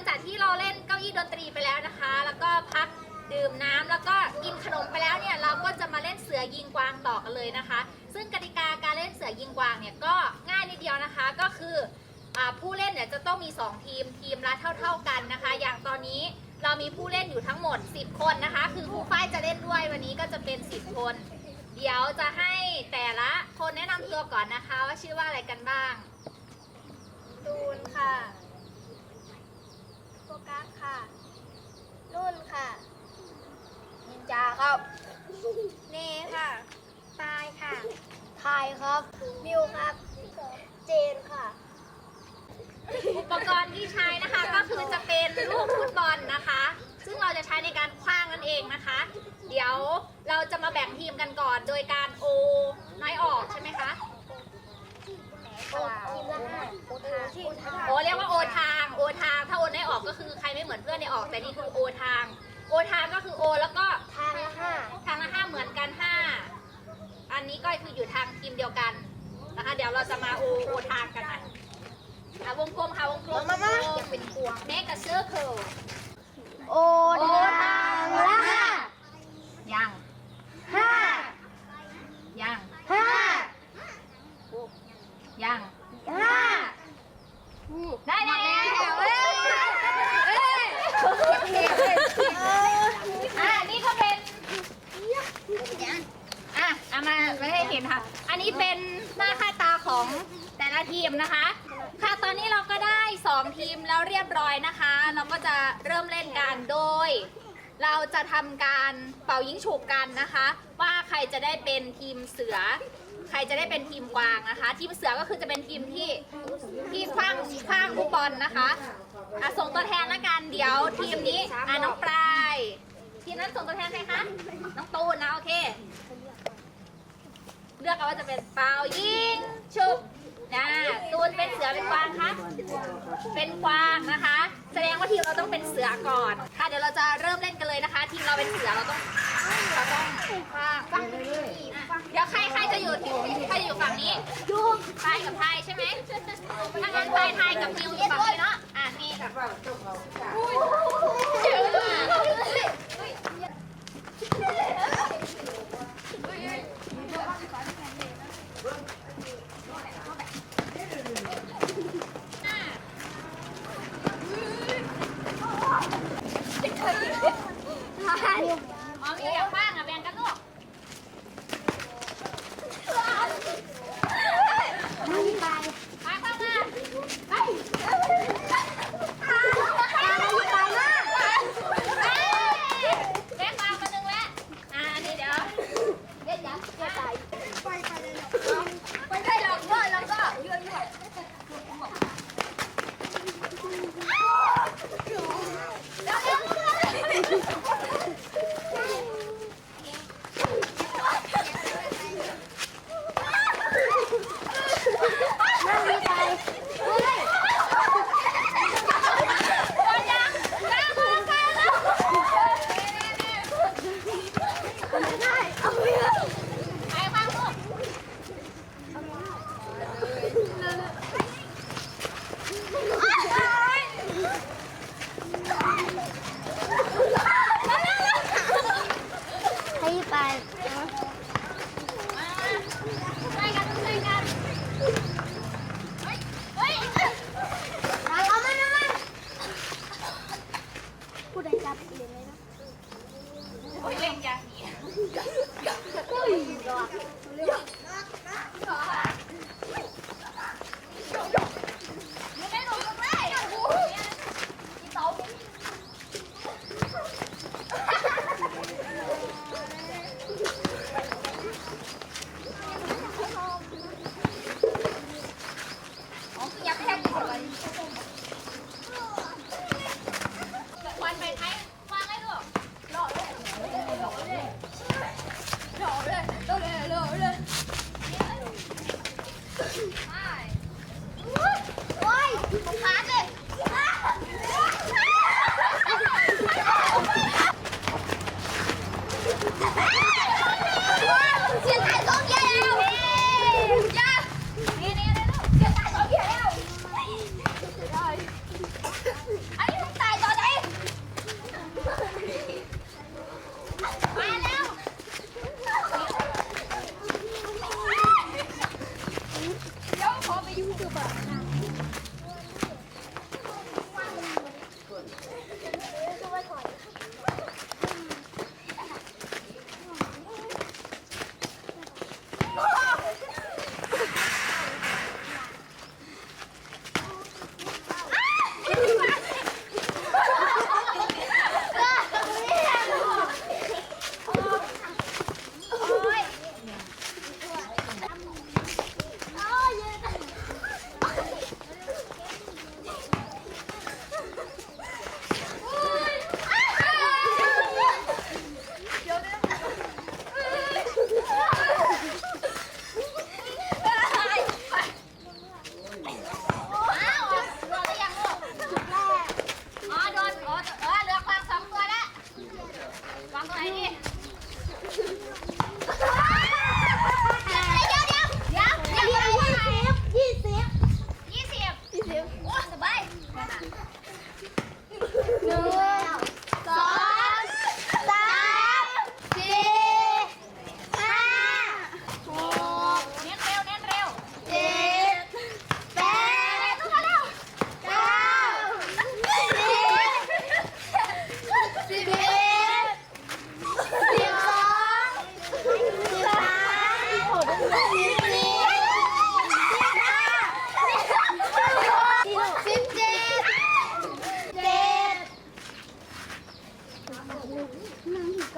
งจากที่เราเล่นเก้าอี้ดนตรีไปแล้วนะคะ แล้วก็พักดื่มน้ำแล้วก็กินขนมไปแล้วเนี่ยเราก็จะมาเล่นเสือยิงกวางต่อกันเลยนะคะ ซึ่งกติกาการเล่นเสือยิงกวางเนี่ยก็ง่ายนิดเดียวนะคะก็คืออผู้เล่นเนี่ยจะต้องมี 2 ทีมทีมละเท่า ๆกันนะคะ อย่างตอนนี้เรามีผู้เล่นอยู่ทั้งหมด 10 คนนะคะ คือครูฝ้ายจะเล่นด้วยวันนี้ก็จะเป็น 10 คน เดี๋ยวจะให้แต่ละคนแนะนำตัวก่อนนะคะว่าชื่อว่าอะไรกันบ้างตูนค่ะ โฟกัสค่ะ นุ่นค่ะ นินจาครับ เนค่ะตายค่ะทายครับ มิวครับ เจนค่ะ อุปกรณ์ที่ใช้นะคะก็คือจะเป็นลูกฟุตบอลนะคะ ซึ่งเราจะใช้ในการคว้างนั่นเองนะคะ เดี๋ยวเราจะมาแบ่งทีมกันก่อนโดยการโอน้อยออกใช่ไหมคะ โอทีมละห้าโอทาทีมละห้าโอเรียกว่าโอทางโอทางถ้าโอน้อยออกก็คือใครไม่เหมือนเพื่อนในออกแต่นี่คือโอทาง โอทางก็คือโอแล้วก็ทางละห้าทางละห้าเหมือนกันห้าอันนี้ก็คืออยู่ทางทีมเดียวกันนะคะเดี๋ยวเราจะมาโอโอทางกันนะอะวงกลมค่ะวงกลมมามาจะเป็นพวง make a circle โอทางละห้า ยัง ห้า ยัง ห้า ยัง ห้า ได้แล้ว เอ้ย เอ้ยอะนี่ก็เป็นอะเอามาไว้ให้เห็นค่ะ อันนี้เป็นหน้าค่าตาของแต่ละทีมนะคะ ค่ะตอนนี้เราก็ได้ 2 ทีมแล้วเรียบร้อยนะคะ เราก็จะเกันโดย เราจะทำการเป่ายิงฉุบกันนะคะ ว่าใครจะได้เป็นทีมเสือ ใครจะได้เป็นทีมกวางนะคะ ทีมเสือก็คือจะเป็นทีมที่ที่คว้างคว้างลูกบอลนะคะอะส่งตัวแทนละกันเดี๋ยวทีมนี้อะน้องปลายทีมนั้นส่งตัวแทนใครคะน้องตูนนะโอเคเลือกเอาว่าจะเป็นเป่ายิงฉุบนะตูนเป็นเสือเป็นกวางคะเป็นกวางนะคะ แสดงว่าทีมเราต้องเป็นเสือก่อนค่ะเดี๋ยวเราจะเริ่มเล่นกันเลยนะคะ ทีมเราเป็นเสือเราต้องเราต้องกวางเดี๋ยวใครใครจะอยู่ทีมใครจะอยู่ฝั่งนี้ดูทายกับไทยใช่ไหมถ้างั้นไทยไทยกับนิวอยู่ฝั่งนี้เนาะอะนี่อ๋ ผู้ใดจับเองเลยนะโอ้ยเล่นอย่างนี้โอ้ยดอกเร็ว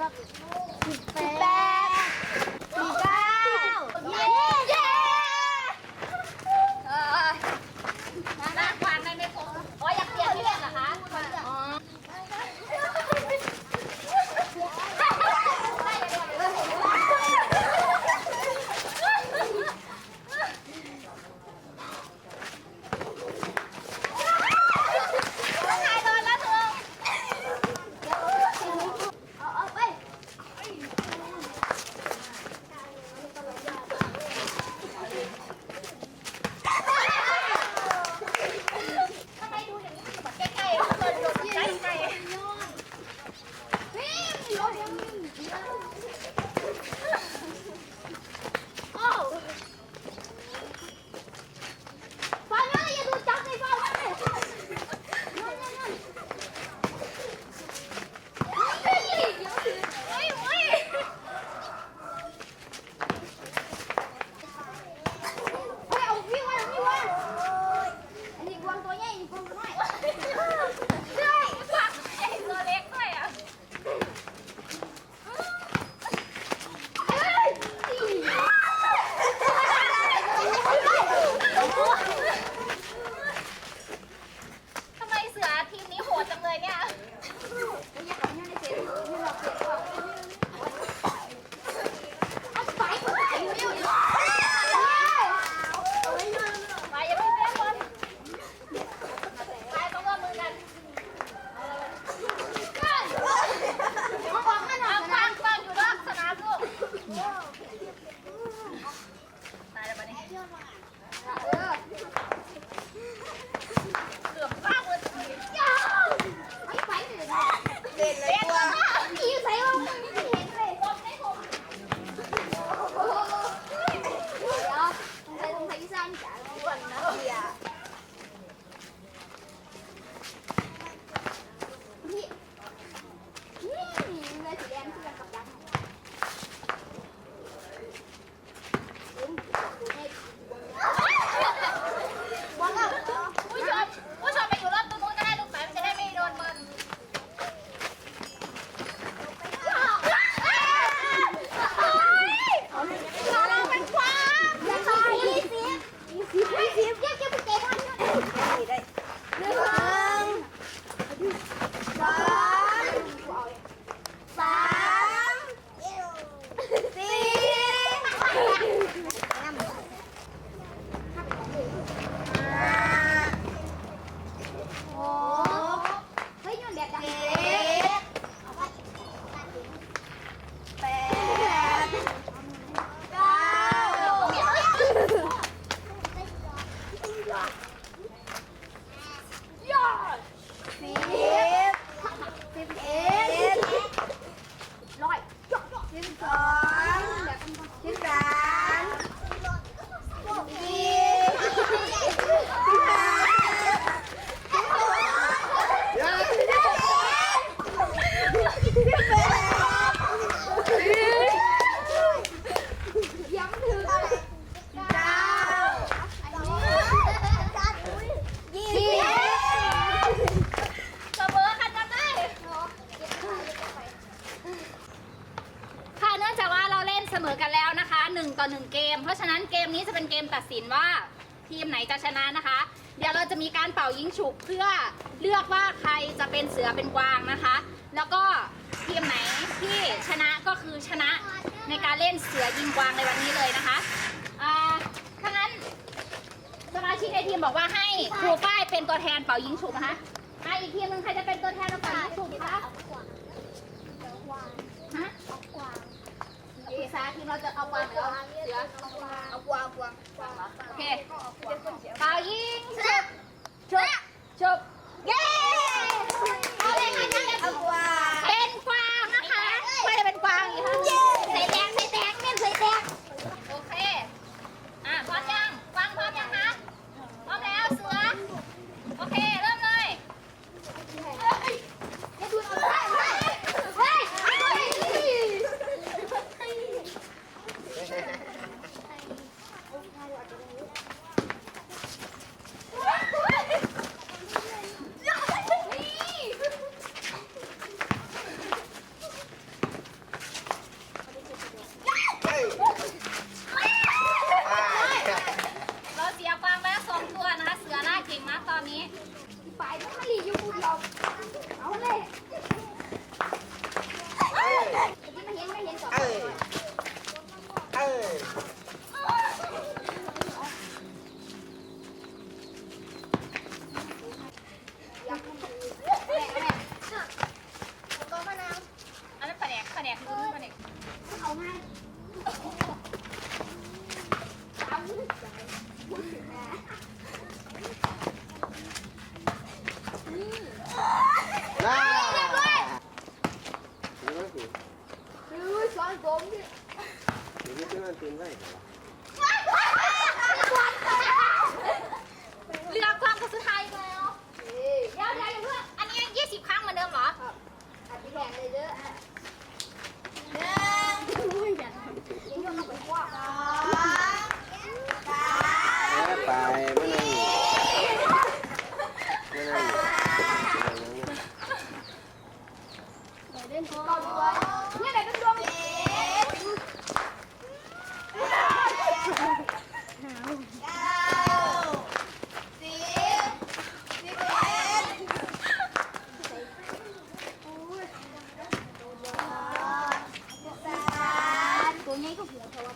กับสิบแปด เป็นกวางนะคะ แล้วก็ทีมไหนที่ชนะก็คือชนะในการเล่นเสือยิงกวางในวันนี้เลยนะคะถ้างั้นสมาชิกในทีมบอกว่าให้ครูป้ายเป็นตัวแทนเป่ายิงฉุกนะคะอ่อีกทีมหนึ่งใครจะเป็นตัวแทนเป่ายิงฉุกคะฮะเอากวางเอีสางทีมเราจะเอากวางหรือเอาเสือเอากวางเอากวางกวางโอเคเป่าวิงฉุบ เล่นตีนไว้เหรอเรือความกระสุดท้ายอีกแล้ว เดี๋ยวเดี๋ยวเพื่อนอันนี้ยี่สิบครั้งเหมือนเดิมเหรออัดแข่งเลยเด้ออะหนึ่งอุ้ยอย่ายิงยกมาไปคว้าสองสามไปไม่นั่งไม่นั่งเล่นก่อนด้วยเนี่ยไหนเป็นดวงเจ็ดเก้าสิบสิบเอ็ดตัวนี้ก็หัวเขาว่า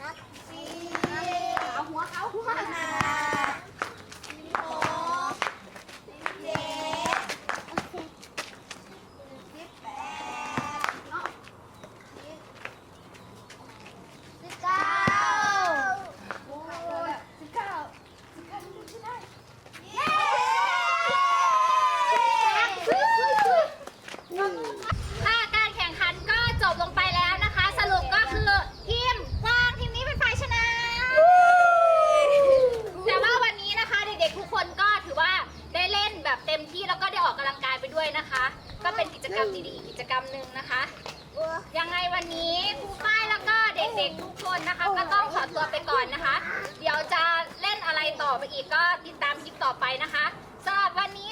นักสี่เอาหัวเอาหัวห้าสิบหกสิบเจ็ดสิบแปดเนาะสิบสิบเก้าโอ้ยสิบเก้าสิบเก้าสิบได้เย้ ค่ะการแข่งขันก็จบลงไปแล้วนะคะ สรุปก็คือทีมกวางทีมนี้เป็นฝ่ายชนะ แต่ว่าวันนี้นะคะเด็กๆทุกคนก็ถือว่าได้เล่นแบบเต็มที่แล้วก็ได้ออกกำลังกายไปด้วยนะคะ ก็เป็น กิจกรรมดีๆกิจกรรมหนึ่งนะคะ ยังไงวันนี้ครูป้ายแล้วก็เด็กๆทุกคนนะคะ ก็ต้องขอตัวไปก่อนนะคะ เดี๋ยวจะเล่นอะไรต่อไปอีกก็ติดตามคลิปต่อไปนะคะสำหรับวันนี้